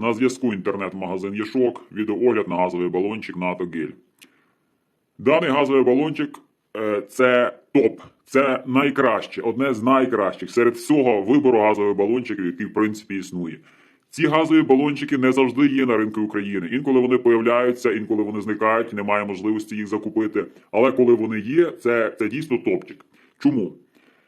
На зв'язку інтернет-магазин Єшок, відеоогляд на газовий балончик НАТО Гель. Даний газовий балончик е, це топ, це найкраще, одне з найкращих серед всього вибору газових балончиків, який в принципі існує. Ці газові балончики не завжди є на ринку України. Інколи вони появляються, інколи вони зникають, немає можливості їх закупити. Але коли вони є, це, це дійсно топчик. Чому?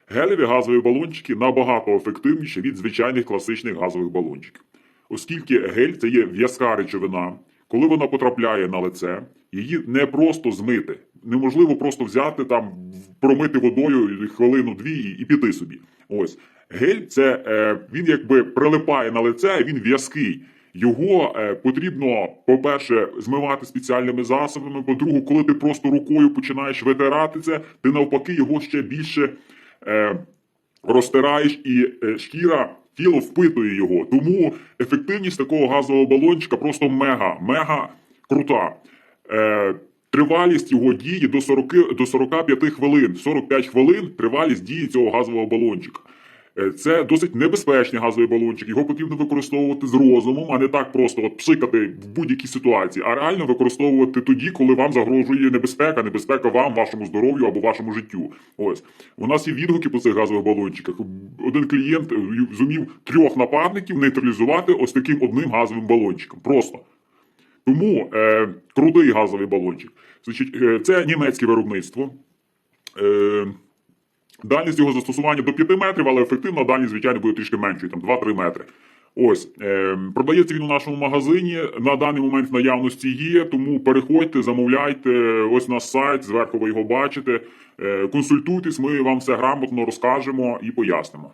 Гелеві газові балончики набагато ефективніші від звичайних класичних газових балончиків. Оскільки гель це є в'язка речовина, коли вона потрапляє на лице, її не просто змити. Неможливо просто взяти там, промити водою хвилину-дві і, піти собі. Ось гель це е, він якби прилипає на лице, він в'язкий. Його е, потрібно, по-перше, змивати спеціальними засобами. По-друге, коли ти просто рукою починаєш витирати це, ти навпаки його ще більше е, розтираєш, і е, шкіра тіло впитує його. Тому ефективність такого газового балончика просто мега, мега крута. Е, Тривалість його дії до 40, до 45 хвилин. 45 хвилин тривалість дії цього газового балончика. Е, Це досить небезпечний газовий балончик. Його потрібно використовувати з розумом, а не так просто от пшикати в будь-якій ситуації, а реально використовувати тоді, коли вам загрожує небезпека, небезпека вам, вашому здоров'ю або вашому життю. Ось у нас є відгуки по цих газових балончиках. Один клієнт е, зумів трьох нападників нейтралізувати ось таким одним газовим балончиком. Просто. Тому е, крутий газовий балончик. Значить, е, це німецьке виробництво. Е, дальність його застосування до 5 метрів, але ефективно дальність, звичайно, буде трішки меншою, там 2-3 метри. Ось, е, продається він у нашому магазині. На даний момент в наявності є, тому переходьте, замовляйте. Ось наш сайт, зверху ви його бачите. Е, консультуйтесь, ми вам все грамотно розкажемо і пояснимо.